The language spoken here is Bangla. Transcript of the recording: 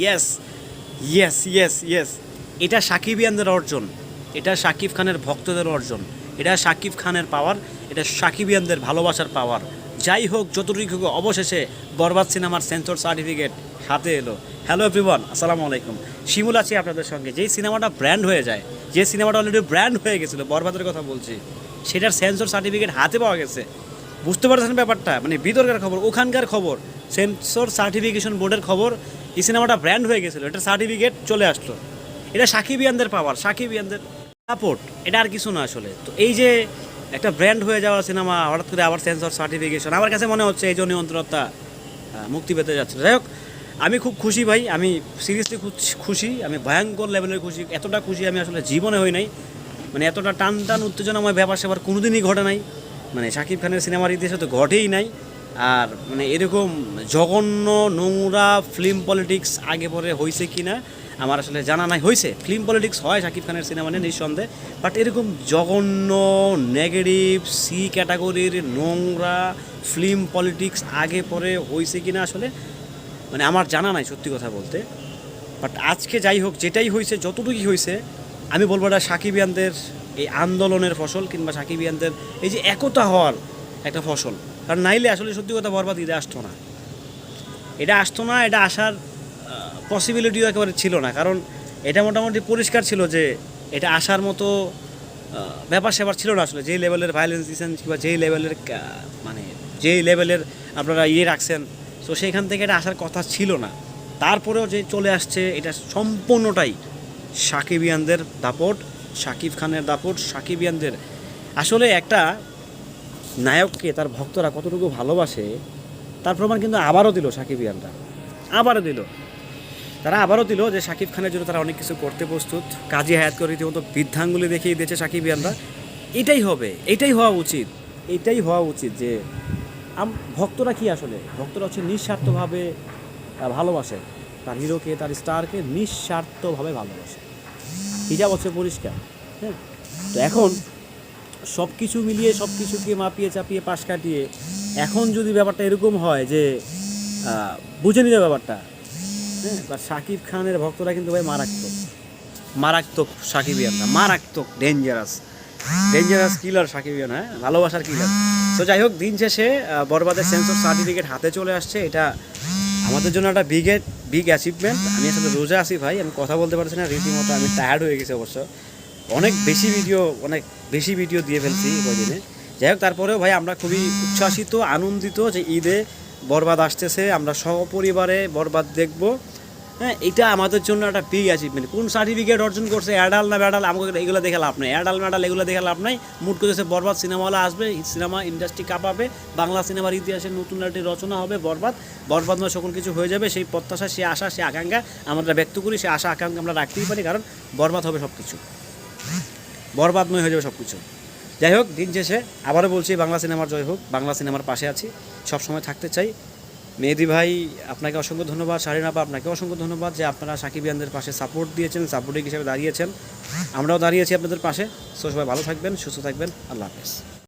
ইয়েস ইয়েস ইয়েস ইয়েস এটা সাকিবিয়ানদের অর্জন। এটা শাকিব খানের ভক্তদের অর্জন। এটা সাকিব খানের পাওয়ার এটা সাকিবিয়ানদের ভালোবাসার পাওয়ার যাই হোক যতটুকু হোক, অবশেষে বরবাদ সিনেমার সেন্সর সার্টিফিকেট হাতে এলো। হ্যালো এভরিওয়ান আসসালামু আলাইকুম। শিমুল আছি আপনাদের সঙ্গে। যেই সিনেমাটা ব্র্যান্ড হয়ে যায়, যে সিনেমাটা অলরেডি ব্র্যান্ড হয়ে গেছিল, বরবাদের কথা বলছি, সেটার সেন্সর সার্টিফিকেট হাতে পাওয়া গেছে। বুঝতে পারছেন ব্যাপারটা? মানে বিতর্কের খবর, ওখানকার খবর সেন্সর সার্টিফিকেশন বোর্ডের খবর এই সিনেমাটা ব্র্যান্ড হয়ে গেছিল, এটা সার্টিফিকেট চলে আসলো। এটা সাকিবিয়ানদের পাওয়ার সাকিবিয়ানদের সাপোর্ট এটা আর কিছু না আসলে। তো এই যে একটা ব্র্যান্ড হয়ে যাওয়া সিনেমা, হঠাৎ করে আবার সেন্সর সার্টিফিকেশন আমার কাছে মনে হচ্ছে এই জন্য অন্তরতা মুক্তি পেতে যাচ্ছে। যাই হোক, আমি খুব খুশি ভাই, আমি সিরিয়াসলি খুশি, আমি ভয়ঙ্কর লেভেলের খুশি, এতটা খুশি আমি আসলে জীবনে হই নাই। মানে এতটা টান টান উত্তেজনাময় ব্যাপার সেবার কোনোদিনই ঘটে নাই। মানে শাকিব খানের সিনেমার ইতিহাসে তো ঘটেই নাই। আর মানে এরকম জঘন্য নোংরা ফিল্ম পলিটিক্স আগে পরে হয়েছে কি না আমার আসলে জানা নাই। হয়েছে ফিল্ম পলিটিক্স হয় শাকিব খানের সিনেমা নিয়ে নিঃসন্দেহে বাট এরকম জঘন্য নেগেটিভ সি ক্যাটাগরির নোংরা ফিল্ম পলিটিক্স আগে পরে হয়েছে কি না আসলে মানে আমার জানা নাই সত্যি কথা বলতে। বাট আজকে যাই হোক, যেটাই হয়েছে যতটুকুই হয়েছে আমি বলব এটা সাকিবিয়ানদের এই আন্দোলনের ফসল কিংবা সাকিবিয়ানদের এই যে একতা হওয়ার একটা ফসল। কারণ নাইলে আসলে সত্যি কথা বরবাদ, ঈদে আসতো না। এটা আসতো না, এটা আসার পসিবিলিটিও একেবারে ছিল না। কারণ এটা মোটামুটি পরিষ্কার ছিল যে এটা আসার মতো ব্যাপার স্যাপার ছিল না আসলে। যেই লেভেলের ভায়োলেন্স দিচ্ছেন কিংবা যেই লেভেলের মানে যেই লেভেলের আপনারা ইয়ে রাখছেন, তো সেইখান থেকে এটা আসার কথা ছিল না। তারপরেও যে চলে আসছে, এটা সম্পূর্ণটাই সাকিবিয়ানদের দাপট, সাকিব খানের দাপট সাকিবিয়ানদের আসলে একটা নায়ককে তার ভক্তরা কতটুকু ভালোবাসে, তার প্রমাণ কিন্তু আবারও দিল সাকিবিয়ানরা আবারও দিল। তারা আবারও দিল যে সাকিব খানের জন্য তারা অনেক কিছু করতে প্রস্তুত। কাজী হায়াত করে রীতিমতো বৃদ্ধাঙ্গুলি দেখিয়ে দিয়েছে সাকিব ইয়ানরা। এটাই হবে, এটাই হওয়া উচিত, এটাই হওয়া উচিত যে ভক্তরা কি আসলে? ভক্তরা হচ্ছে নিঃস্বার্থভাবে ভালোবাসে। তার হিরোকে, তার স্টারকে নিঃস্বার্থভাবে ভালোবাসে। হিজাব হচ্ছে পরিষ্কার হ্যাঁ? তো এখন সব কিছু মিলিয়ে, সব কিছুকে মাপিয়ে, চাপিয়ে, পাশ কাটিয়ে এখন যদি ব্যাপারটা এরকম হয় যে বুঝে নিতে ব্যাপারটা হ্যাঁ বা শাকিব খানের ভক্তরা কিন্তু ভাই মারাত্মক। মারাত্মক সাকিব সাকিবিয়ানরা মারাত্মক ডেঞ্জারাস ডেঞ্জারাস কিলার সাকিবিয়ান হ্যাঁ ভালোবাসার কিলার তো যাই হোক, দিন শেষে বরবাদের সেন্সর সার্টিফিকেট হাতে চলে আসছে। এটা আমাদের জন্য একটা বিগ বিগ অ্যাচিভমেন্ট আমি আসলে রোজা আছি ভাই, আমি কথা বলতে পারছি না, রীতিমতো আমি টায়ার্ড হয়ে গেছি অবশ্য। অনেক বেশি ভিডিও অনেক বেশি ভিডিও দিয়ে ফেলছি কদিনে যাই হোক, তারপরেও ভাই আমরা খুবই উচ্ছ্বাসিত, আনন্দিত যে ঈদে বরবাদ আসতেছে, আমরা সপরিবারে বরবাদ দেখব। হ্যাঁ এটা আমাদের জন্য একটা বিগ অ্যাচিভমেন্ট কোন সার্টিফিকেট অর্জন করছে অ্যাডাল না ব্যাডাল আমাকে এগুলো দেখে লাভ নাই। অ্যাডাল ম্যাডাল এগুলো দেখে লাভ নাই। মুড করেছে বরবাদ সিনেমাওয়ালা আসবে, সিনেমা ইন্ডাস্ট্রি কাঁপাবে, বাংলা সিনেমার ইতিহাসে নতুন একটি রচনা হবে, বরবাদ। বরবাদ নয়, সকল কিছু হয়ে যাবে। সেই প্রত্যাশা, সে আশা, সে আকাঙ্ক্ষা আমরা ব্যক্ত করি, সে আশা, আকাঙ্ক্ষা আমরা রাখতেই পারি, কারণ বরবাদ হবে সব কিছু বরবাদময় হয়ে যাবে সব কিছু যাই হোক, দিন শেষে আবারও বলছি, বাংলা সিনেমার জয় হোক, বাংলা সিনেমার পাশে আছি, সবসময় থাকতে চাই। মেহেদি ভাই, আপনাকে অসংখ্য ধন্যবাদ সারিনাবা আপা আপনাকে অসংখ্য ধন্যবাদ যে আপনারা সাকিবিয়ানদের পাশে সাপোর্ট দিয়েছেন সাপোর্টিং হিসেবে দাঁড়িয়েছেন। আমরাও দাঁড়িয়েছি আপনাদের পাশে। সো সবাই ভালো থাকবেন, সুস্থ থাকবেন, আল্লাহ হাফেজ।